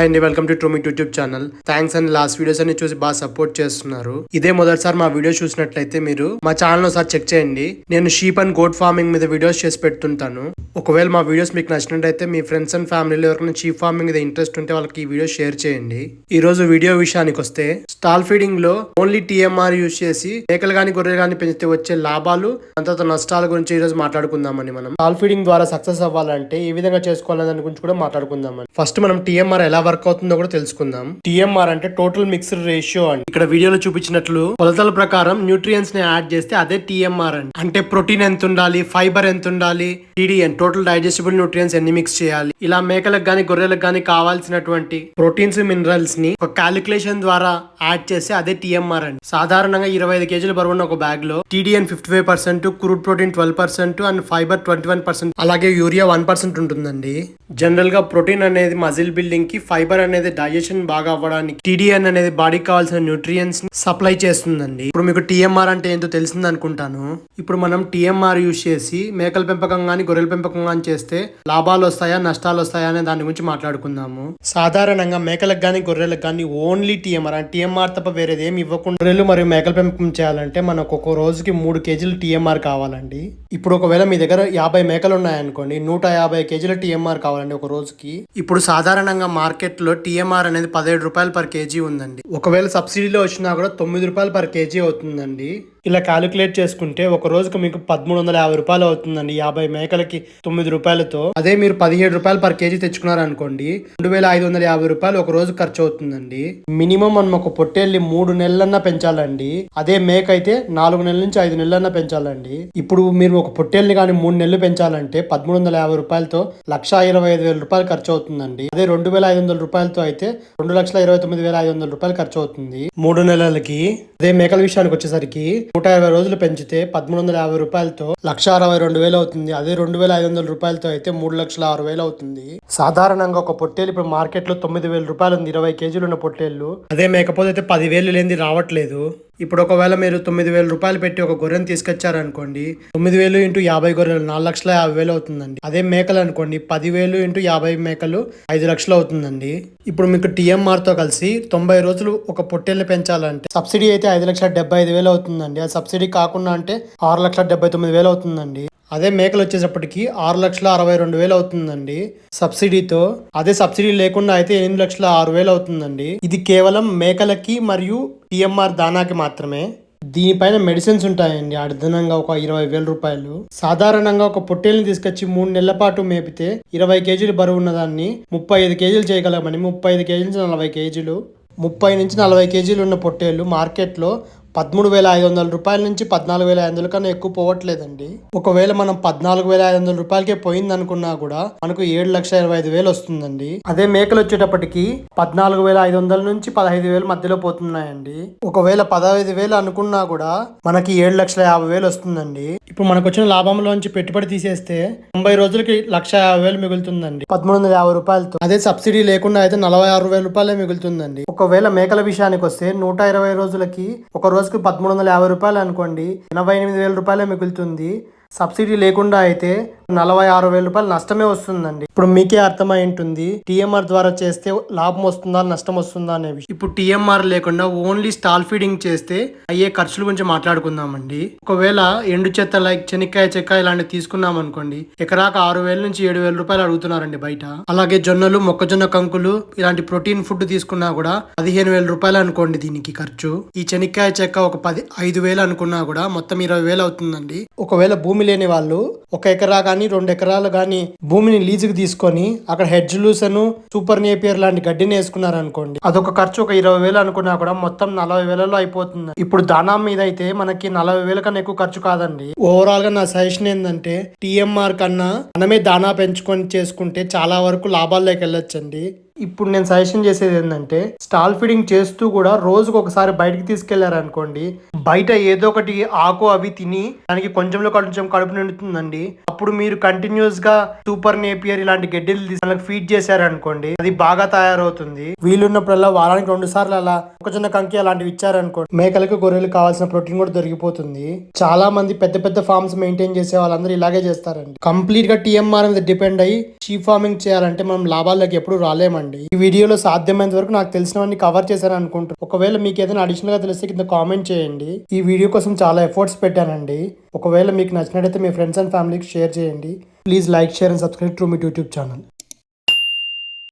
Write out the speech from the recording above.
Hi అండి welcome to ట్రూమిక్ YouTube channel thanks and last videos అన్ని చూసి బాగా సపోర్ట్ చేస్తున్నారు. ఇదే మొదటిసారి మా వీడియో చూసినట్లయితే మీరు మా ఛానల్ ఒకసారి చెక్ చేయండి. నేను షీప్ అండ్ గోట్ ఫార్మింగ్ మీద వీడియోస్ చేసి పెడుతుంటాను. ఒకవేళ మా వీడియోస్ మీకు నచ్చినట్లయితే మీ ఫ్రెండ్స్ అండ్ ఫ్యామిలీలో ఎవరికైనా షీప్ ఫార్మింగ్ మీద ఇంట్రెస్ట్ ఉంటే వాళ్ళకి ఈ వీడియో షేర్ చేయండి. ఈ రోజు వీడియో విషయానికి వస్తే స్టాల్ ఫీడింగ్లో ఓన్లీ టీఎంఆర్ యూజ్ చేసి మేకలు గాని గొర్రెలు గాని పెంచితే వచ్చే లాభాలు అంతత నష్టాల గురించి ఈ రోజు మాట్లాడుకుందామని మనం. స్టాల్ ఫీడింగ్ ద్వారా సక్సెస్ అవ్వాలంటే ఏ విధంగా చేసుకోవాలని దాని గురించి కూడా మాట్లాడుకుందామని ఫస్ట్ మనం టీఎంఆర్ ఎలా వర్క్ అవుతుందో కూడా తెలుసుకుందాం. టీఎంఆర్ అంటే టోటల్ మిక్స్డ్ రేషియో అండి. ఇక్కడ వీడియోలో చూపించినట్లు కొలతల ప్రకారం న్యూట్రియన్స్ని యాడ్ చేస్తే అదే టీఎంఆర్ అండి. అంటే ప్రోటీన్ ఎంత ఉండాలి ఫైబర్ ఎంత ఉండాలి టీడీఎన్ టోటల్ డైజెస్టిబుల్ న్యూట్రియన్స్ ఎన్ని మిక్స్ చేయాలి ఇలా మేకలకు గాని గొర్రెలకు గాని కావాల్సినటువంటి ప్రోటీన్స్ మినరల్స్ని ఒక క్యాలిక్యులేషన్ ద్వారా యాడ్ చేస్తే అదే టీఎంఆర్ అండి. సాధారణంగా ఇరవై ఐదు కేజీల బరువు ఉన్న ఒక బ్యాగ్లో TDN fifty five percent crude protein twelve percent and fibre twenty one percent అలాగే యూరియా వన్ పర్సెంట్ ఉంటుందండి. జనరల్గా ప్రోటీన్ అనేది మజిల్ బిల్డింగ్కి ఫైబర్ ఫైబర్ అనేది డైజెషన్ బాగా అవ్వడానికి టీడీఎన్ అనేది బాడీకి కావాల్సిన న్యూట్రియన్స్ సప్లై చేస్తుందండి. ఇప్పుడు మీకు టీఎంఆర్ అంటే ఏంటో తెలిసింది అనుకుంటాను. ఇప్పుడు మనం టీఎంఆర్ యూజ్ చేసి మేకల పెంపకం కానీ గొర్రెల పెంపకం కానీ చేస్తే లాభాలు వస్తాయా నష్టాలు వస్తాయా అనే దాని గురించి మాట్లాడుకుందాము. సాధారణంగా మేకలకు కానీ గొర్రెలకు కానీ ఓన్లీ టీఎంఆర్. అంటే టీఎంఆర్ తప్ప వేరేది ఏమి ఇవ్వకుండా గొర్రెలు మరియు మేకల పెంపకం చేయాలంటే మనకు ఒక రోజుకి మూడు కేజీలు టీఎంఆర్ కావాలండి. ఇప్పుడు ఒకవేళ మీ దగ్గర యాభై మేకలు ఉన్నాయనుకోండి నూట యాభై కేజీల టీఎంఆర్ కావాలండి ఒక రోజుకి. ఇప్పుడు సాధారణంగా మార్కెట్ మార్కెట్లో టీఎంఆర్ అనేది పదిహేడు రూపాయలు పర్ కేజీ ఉందండి. ఒకవేళ సబ్సిడీలో వచ్చినా కూడా తొమ్మిది రూపాయలు పర్ కేజీ అవుతుందండి. ఇలా క్యాలిక్యులేట్ చేసుకుంటే ఒక రోజుకు మీకు పదమూడు వందల యాభై రూపాయలు అవుతుందండి యాభై మేకలకి తొమ్మిది రూపాయలతో. అదే మీరు పదిహేడు రూపాయలు పర్ కేజీ తెచ్చుకున్నారనుకోండి రెండు వేల ఐదు వందల యాభై రూపాయలు ఒక రోజు ఖర్చు అవుతుందండి మినిమం మనం ఒక పొట్టేళ్ళి మూడు నెలలన్నా పెంచాలండి. అదే మేక అయితే నాలుగు నెలల నుంచి ఐదు నెలలన్నా పెంచాలండి. ఇప్పుడు మీరు ఒక పొట్టేళ్ళని కానీ మూడు నెలలు పెంచాలంటే పదమూడు వందల యాభై రూపాయలతో లక్ష ఇరవై ఐదు వేల రూపాయలు ఖర్చు అవుతుందండి అదే రెండు వేల ఐదు వందల రూపాయలతో అయితే రెండు లక్షల ఇరవై తొమ్మిది వేల ఐదు వందల రూపాయలు ఖర్చు అవుతుంది మూడు నెలలకి అదే మేకల విషయానికి వచ్చేసరికి నూట ఇరవై రోజులు పెంచితే పదమూడు వందల యాభై రూపాయలతో లక్ష అరవై రెండు వేలు అవుతుంది. అదే రెండు వేల ఐదు వందల రూపాయలతో అయితే మూడు లక్షల ఆరు వేలు అవుతుంది. సాధారణంగా ఒక పొట్టేలు ఇప్పుడు మార్కెట్లో తొమ్మిది వేల రూపాయలు ఉంది. ఇరవై కేజీలు ఉన్న పొట్టేళ్ళు. అదే మేకపోతే అయితే పదివేలు లేనిది రావట్లేదు. ఇప్పుడు ఒకవేళ మీరు తొమ్మిది వేల రూపాయలు పెట్టి ఒక గొర్రెను తీసుకొచ్చారనుకోండి తొమ్మిది వేలు ఇంటూ యాభై గొర్రెలు నాలుగు లక్షల యాభై వేలు అవుతుందండి. అదే మేకలు అనుకోండి పదివేలు ఇంటూ యాభై మేకలు ఐదు లక్షలు అవుతుందండి. ఇప్పుడు మీకు టీఎంఆర్తో కలిసి తొంభై రోజులు ఒక పొట్టేళ్ళు పెంచాలంటే సబ్సిడీ అయితే ఐదు లక్షల డెబ్బై ఐదు వేలు అవుతుందండి. ఆ సబ్సిడీ కాకుండా అంటే ఆరు లక్షల డెబ్బై తొమ్మిది వేలు అవుతుందండి. అదే మేకలు వచ్చేటప్పటికి ఆరు లక్షల అరవై రెండు వేలు అవుతుందండి సబ్సిడీతో. అదే సబ్సిడీ లేకుండా అయితే ఎనిమిది లక్షల ఆరు వేలు అవుతుందండి. ఇది కేవలం మేకలకి మరియు టిఎంఆర్ దానాకి మాత్రమే. దీనిపైన మెడిసిన్స్ ఉంటాయండి. అర్ధనంగా ఒక ఇరవై వేల రూపాయలు. సాధారణంగా ఒక పొట్టేల్ని తీసుకొచ్చి మూడు నెలల పాటు మేపితే ఇరవై కేజీలు బరువు ఉన్నదాన్ని ముప్పై ఐదు కేజీలు చేయగలమని ముప్పై ఐదు కేజీ నుంచి నలభై కేజీలు. ముప్పై నుంచి నలభై కేజీలు ఉన్న పొట్టేళ్ళు మార్కెట్లో పదమూడు వేల ఐదు వందల రూపాయల నుంచి పద్నాలుగు వేల ఐదు వందల కన్నా ఎక్కువ పోవట్లేదండి. ఒకవేళ మనం పద్నాలుగు వేల ఐదు వందల రూపాయలకే పోయింది అనుకున్నా కూడా మనకు ఏడు లక్షల ఇరవై ఐదు వేలు వస్తుందండి. అదే మేకలు వచ్చేటప్పటికి పద్నాలుగు వేల ఐదు వందల నుంచి పదహైదు వేల మధ్యలో పోతున్నాయండి. ఒకవేళ పదహైదు వేలు అనుకున్నా కూడా మనకి ఏడు లక్షల యాభై వేలు వస్తుందండి. ఇప్పుడు మనకు వచ్చిన లాభంలోంచి పెట్టుబడి తీసేస్తే తొంభై రోజులకి లక్ష యాభై వేలు మిగులుతుందండి. పదమూడు వందల యాభై రూపాయలతో అదే సబ్సిడీ లేకుండా అయితే నలభై ఆరు వేల రూపాయలే మిగులుతుందండి. ఒకవేళ మేకల విషయానికి వస్తే నూట ఇరవై రోజులకి ఒక రోజు రోజుకు పదమూడు వందల యాభై రూపాయలు అనుకోండి. ఎనభై ఎనిమిది వేల రూపాయలే మిగులుతుంది. సబ్సిడీ లేకుండా అయితే నలభై ఆరు వేల రూపాయలు నష్టమే వస్తుందండి. ఇప్పుడు మీకే అర్థమై ఉంటుంది టీఎంఆర్ ద్వారా చేస్తే లాభం వస్తుందా నష్టం వస్తుందా అనే విషయం. ఇప్పుడు టీఎంఆర్ లేకుండా ఓన్లీ స్టాల్ ఫీడింగ్ చేస్తే అయ్యే ఖర్చుల గురించి మాట్లాడుకుందామండి. ఒకవేళ ఎండు చెత్త లైక్ చెనిక్కాయ చెక్క ఇలాంటివి తీసుకున్నాం అనుకోండి ఎకరాక ఆరు వేల నుంచి ఏడు వేల రూపాయలు అడుగుతున్నారండి బయట. అలాగే జొన్నలు మొక్కజొన్న కంకులు ఇలాంటి ప్రోటీన్ ఫుడ్ తీసుకున్నా కూడా పదిహేను వేల రూపాయలు అనుకోండి దీనికి ఖర్చు. ఈ చెనిక్కాయ చెక్క ఒక పది ఐదు వేలు అనుకున్నా కూడా మొత్తం ఇరవై వేలు అవుతుందండి. ఒకవేళ భూమి లేని వాళ్ళు ఒక ఎకరా కానీ రెండు ఎకరాలు కానీ భూమిని లీజుకి తీసుకొని అక్కడ హెడ్జ్ లూసను సూపర్ నేపియర్ లాంటి గడ్డిని వేసుకున్నారు అనుకోండి. అదొక ఖర్చు ఒక ఇరవై వేలు అనుకున్నా కూడా మొత్తం నలభై వేలలో అయిపోతుంది. ఇప్పుడు దానా మీద అయితే మనకి నలభై వేల కన్నా ఎక్కువ ఖర్చు కాదండి. ఓవరాల్గా నా సజెషన్ ఏంటంటే టిఎంఆర్ కన్నా మనమే దానా పెంచుకొని చేసుకుంటే చాలా వరకు లాభాల్లోకి వెళ్ళొచ్చండి. ఇప్పుడు నేను సజెషన్ చేసేది ఏంటంటే స్టాల్ ఫీడింగ్ చేస్తూ కూడా రోజుకు ఒకసారి బయటికి తీసుకెళ్ళారనుకోండి బయట ఏదో ఒకటి ఆకు అవి తిని దానికి కొంచెంలో కొంచెం కడుపు నిండుతుందండి. అప్పుడు మీరు కంటిన్యూస్గా సూపర్ నేపియర్ ఇలాంటి గడ్డిలు తీసి వాళ్ళకి ఫీడ్ చేశారనుకోండి అది బాగా తయారవుతుంది. వీలున్నప్పుడల్లా వారానికి రెండు సార్లు అలా మొక్కజొన్న కంకి అలాంటివి ఇచ్చారనుకోండి మేకలకు గొర్రెలు కావాల్సిన ప్రోటీన్ కూడా దొరికిపోతుంది. చాలా మంది పెద్ద పెద్ద ఫార్మ్స్ మెయింటైన్ చేసే వాళ్ళందరూ ఇలాగే చేస్తారండి. కంప్లీట్గా టీఎంఆర్ మీద డిపెండ్ అయ్యి షీప్ ఫార్మింగ్ చేయాలంటే మనం లాభాల్లోకి ఎప్పుడు రాలేమండి. ఈ వీడియోలో సాధ్యమైనంత వరకు నాకు తెలిసినవన్నీ కవర్ చేశాను అనుకుంటున్నాను ఒకవేళ మీకు ఏదైనా అడిషనల్గా తెలిస్తే కింద కామెంట్ చేయండి. ఈ వీడియో కోసం చాలా ఎఫర్ట్స్ పెట్టానండి. ఒకవేళ మీకు నచ్చినట్టయితే మీ ఫ్రెండ్స్ అండ్ ఫ్యామిలీకి షేర్ చేయండి. Please like share and subscribe to me YouTube channel